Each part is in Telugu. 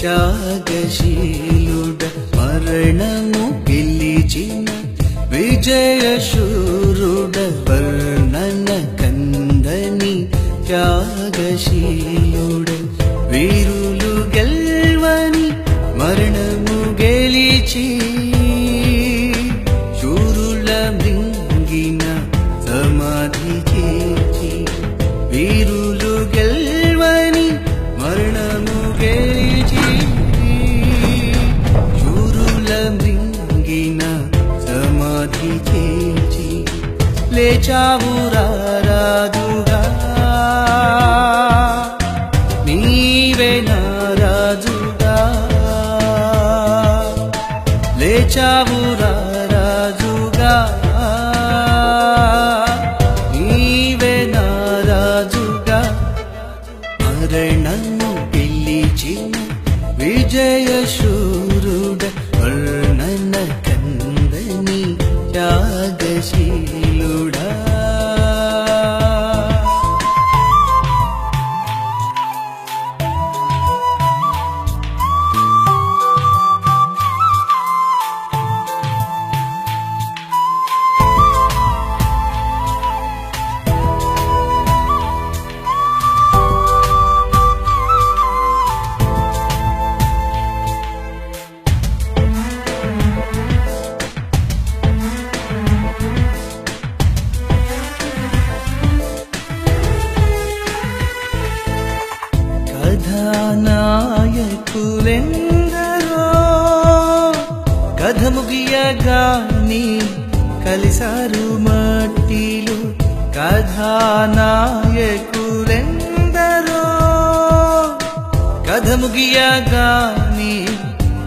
త్యాగశీలుడ మరణము గెలిచిన విజయశూరుడ వర్ణన కందని త్యాగశీలుడ వీరులు గెల్వని మరణము గెలిచి లేచావురా. నాయకులెందరో కథ ముగియగాని కలిసారు మట్టిలు. కథానాయకులెందరో కథ ముగియగాని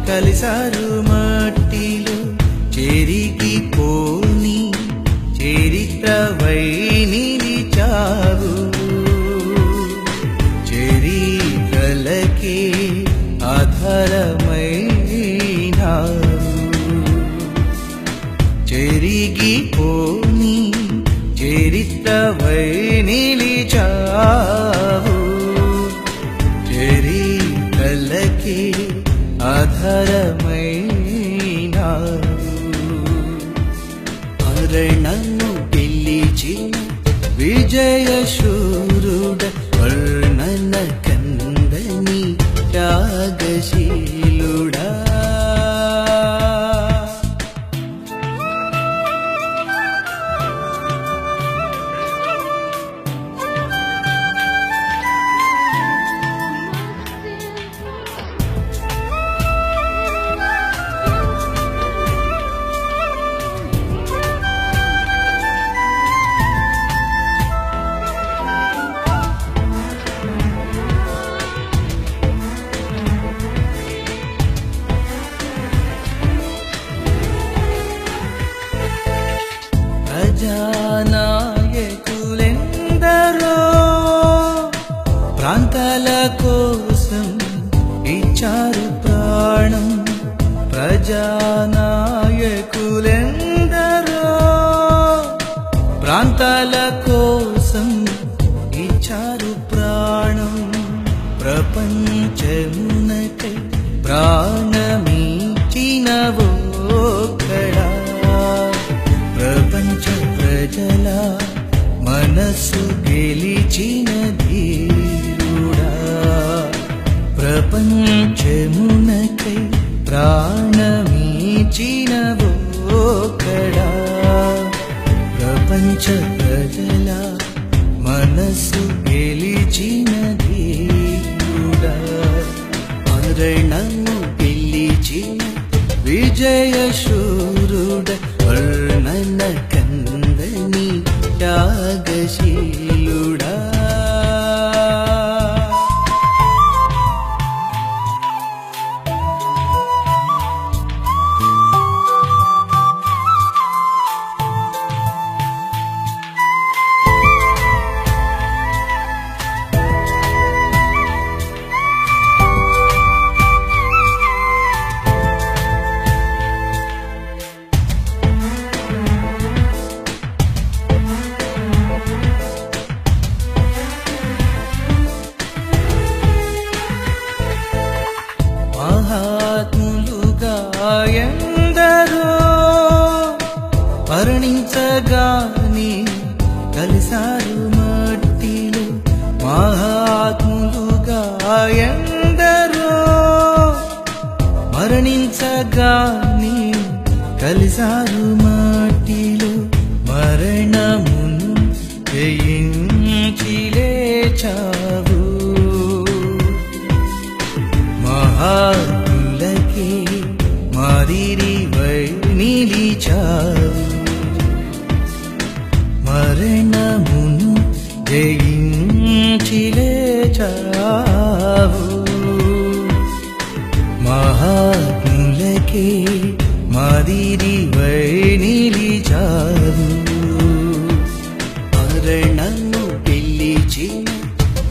కలిసారు చెరిగి పోని చరిత్రవై నిలిచావు. చరిత్రలకే ఆధారమైనావు. మరణము పిలిచిన విజయశూరుడ ప్రాంతాల కోసం ఇచ్చారు ప్రాణం ప్రజానాయకులెందరో. ప్రాంతాల కోసం ఇచ్చారు ప్రాణం ప్రపంచమునకై ప్రాణ. ప్రపంచమునకై ప్రాణమిచ్చినవోకడా ప్రపంచ ప్రజల మనసు గెలిచినది ధీరుడా మరణము పిలిచిన విజయశూరుడ కలిసారు మాటిలో మరణమును జయించి లేచావు మహాత్ములకే మాదిరి నిలిచావు. మరణమును జయించి లేచావు మహాత్ములకే మాదిరి వై నిలిచావు మరణము పిలిచిన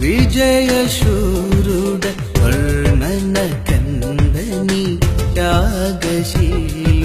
విజయశూరుడ వర్ణన కందని త్యాగశీలుడా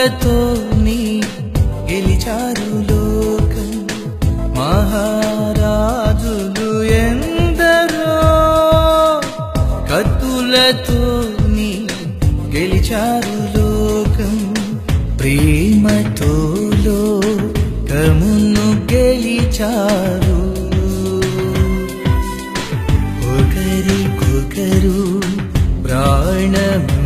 కత్తులతో నీ గెలిచారు లోకం. మహారాజులు ఎందరో కత్తులతో నీ గెలిచారు లోకం. ప్రేమతో లోకమును గెలిచారు. ఒకరికొకరు ప్రాణము